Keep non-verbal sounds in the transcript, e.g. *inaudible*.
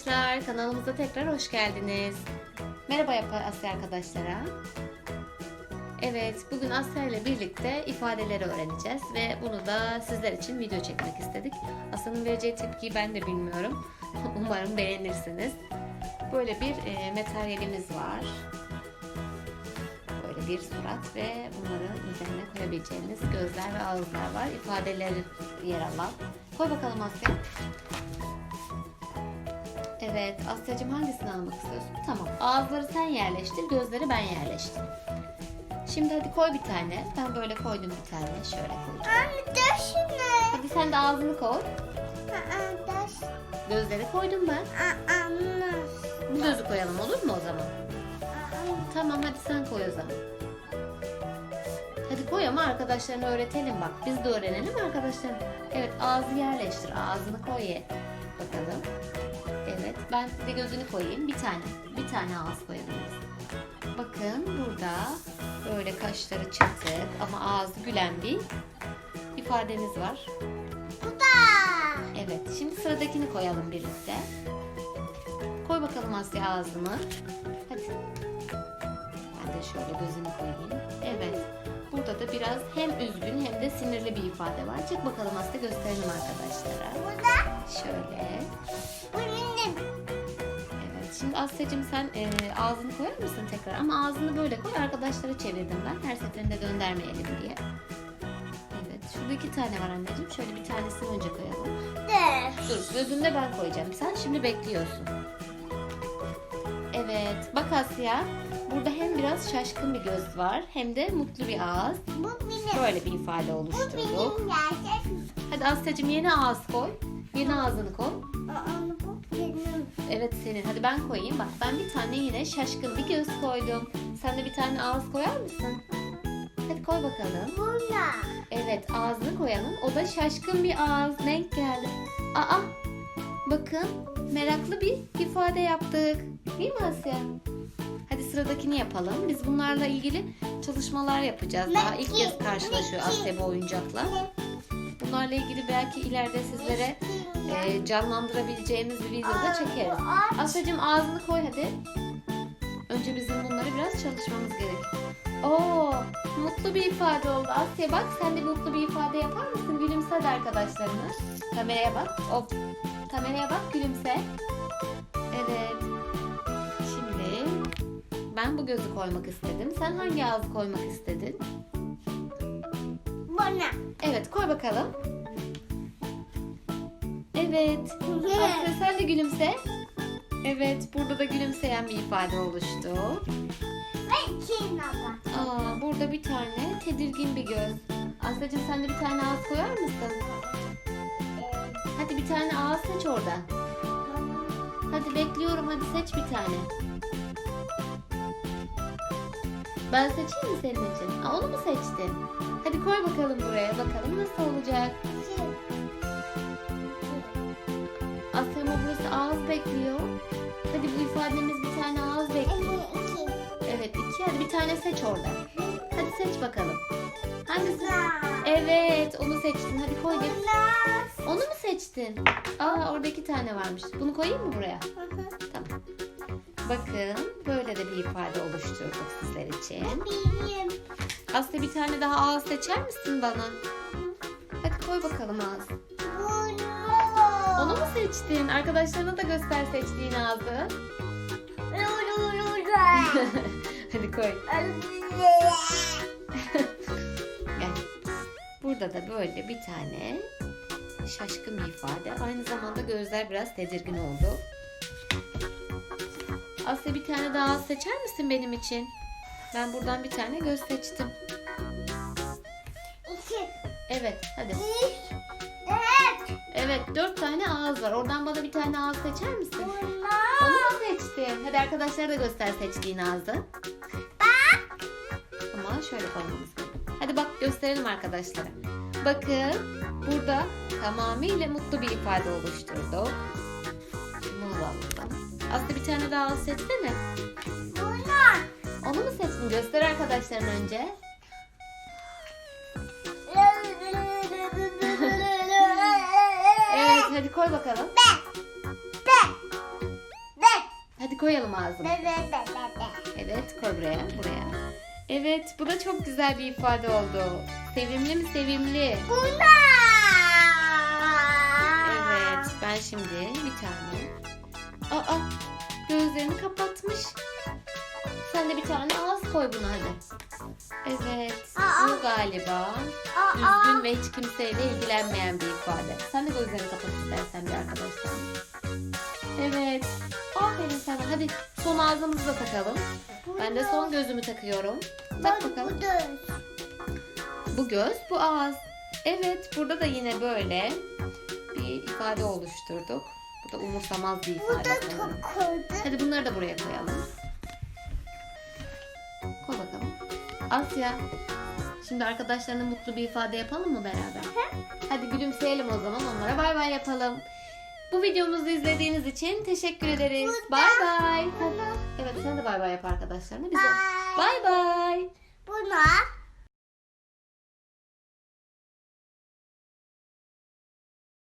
arkadaşlar, kanalımıza tekrar hoş geldiniz. Merhaba Asya arkadaşlara. Evet, bugün Asya ile birlikte ifadeleri öğreneceğiz ve bunu da sizler için video çekmek istedik. Asya'nın vereceği tepkiyi ben de bilmiyorum. *laughs* Umarım beğenirsiniz. Böyle bir e, materyalimiz var. Böyle bir surat ve bunların üzerine koyabileceğiniz gözler ve ağızlar var. İfadeleri yer alan. Koy bakalım Asya. Evet, Asya'cığım hangisini almak istiyorsun? Tamam, ağızları sen yerleştir, gözleri ben yerleştireyim. Şimdi hadi koy bir tane. Ben böyle koydum bir tane. Şöyle koydum. Anne taş ne? Hadi sen de ağzını koy. Aa, taş. Gözleri koydum ben. Aa, anne. Bu gözü koyalım olur mu o zaman? Aa, Tamam hadi sen koy o zaman. Hadi koy ama arkadaşlarına öğretelim bak. Biz de öğrenelim arkadaşlarım. Evet ağzı yerleştir. Ağzını koy ye. Bakalım. Ben de gözünü koyayım. Bir tane. Bir tane ağız koyabiliriz. Bakın burada böyle kaşları çatık ama ağzı gülen bir ifademiz var. Bu da. Evet, şimdi sıradakini koyalım birlikte. Koy bakalım Asya ağzını. Hadi. Ben de şöyle gözünü koyayım. Evet. Burada da biraz hem üzgün hem de sinirli bir ifade var. Çık bakalım Asya gösterelim arkadaşlara. Bu da. Şöyle. Benim. Evet. Şimdi Asya'cığım sen e, ağzını koyar mısın tekrar? Ama ağzını böyle koy. Arkadaşlara çevirdim ben. Her seferinde döndürmeyelim diye. Evet. Şurada iki tane var anneciğim. Şöyle bir tanesini önce koyalım. De. Dur gözünde ben koyacağım. Sen şimdi bekliyorsun. Evet bak Asya. Burada hem biraz şaşkın bir göz var hem de mutlu bir ağız. Bu benim. Böyle bir ifade Bu oluşturduk. benim gerçek. Hadi Asya'cığım yeni ağız koy. Yeni ağzını koy. Aa, bu benim. Evet senin. Hadi ben koyayım. Bak ben bir tane yine şaşkın bir göz koydum. Sen de bir tane ağız koyar mısın? Hadi koy bakalım. Bu da. Evet ağzını koyalım. O da şaşkın bir ağız. Denk geldi. Aa bakın meraklı bir ifade yaptık. Değil mi Asya? Hadi sıradakini yapalım. Biz bunlarla ilgili çalışmalar yapacağız. Daha ilk kez karşılaşıyor Asya bu oyuncakla. Bunlarla ilgili belki ileride sizlere e, canlandırabileceğimiz bir videoda çekeriz. Asya'cığım ağzını koy hadi. Önce bizim bunları biraz çalışmamız gerek. Oo, mutlu bir ifade oldu. Asya bak sen de mutlu bir ifade yapar mısın? Gülümse hadi arkadaşlarına. Kameraya bak. Hop. Kameraya bak gülümse. Evet. Ben bu gözü koymak istedim. Sen hangi ağzı koymak istedin? Bana. Evet koy bakalım. Evet. Asya sen de gülümse. Evet burada da gülümseyen bir ifade oluştu. Ve Çin'e Aa, burada bir tane tedirgin bir göz. Asya'cığım sen de bir tane ağız koyar mısın? Hadi bir tane ağız seç oradan. Hadi bekliyorum hadi seç bir tane. Ben seçeyim mi senin için? Aa, onu mu seçtin? Hadi koy bakalım buraya bakalım nasıl olacak. Asya ama burası ağız bekliyor. Hadi bu ifademiz bir tane ağız bekliyor. Evet iki hadi bir tane seç oradan. Hadi seç bakalım. Hangisi? Evet onu seçtin. Hadi koy gel. Onu mu seçtin? Aa orada iki tane varmış. Bunu koyayım mı buraya? Tamam. Bakın böyle de bir ifade oluşturduk sizler için. Benim. Aslı bir tane daha ağız seçer misin bana? Hadi koy bakalım ağız. Onu mu seçtin? Arkadaşlarına da göster seçtiğin ağzı. *laughs* Hadi koy. Gel. Burada da böyle bir tane şaşkın bir ifade. Aynı zamanda gözler biraz tedirgin oldu. Asya bir tane daha seçer misin benim için? Ben buradan bir tane göz seçtim. Evet hadi. Evet dört tane ağız var. Oradan bana bir tane ağız seçer misin? Onu mu seçtin? Hadi arkadaşlara da göster seçtiğin ağzı. Ama şöyle koymamız. Hadi bak gösterelim arkadaşlara. Bakın burada tamamıyla mutlu bir ifade oluşturduk. Aslı bir tane daha al seçsene. Onu mu seçtin? Göster arkadaşlarına önce. Evet hadi koy bakalım. Hadi koyalım ağzını. Evet koy buraya buraya. Evet bu da çok güzel bir ifade oldu. Sevimli mi sevimli? Bunda. Evet ben şimdi bir tane. Aa gözlerini kapatmış. Sen de bir tane ağız koy buna hadi. Evet Aa. bu galiba Aa. üzgün ve hiç kimseyle ilgilenmeyen bir ifade. Sen de gözlerini kapat istersen bir arkadaşlar. Evet. Aferin sana. Hadi son ağzımızı da takalım. Ben de son gözümü takıyorum. Tak bakalım. Bu düz. Bu göz, bu ağız. Evet, burada da yine böyle bir ifade oluşturduk. Bu da umursamaz bir Bu ifade sanırım. çok koydu. Hadi bunları da buraya koyalım. Koy bakalım. Asya. Şimdi arkadaşlarına mutlu bir ifade yapalım mı beraber? Hadi gülümseyelim o zaman onlara bay bay yapalım. Bu videomuzu izlediğiniz için teşekkür ederiz. Bay bay. Evet sen de bay bay yap arkadaşlarına. Biz de. Bye. Bay bay. Buna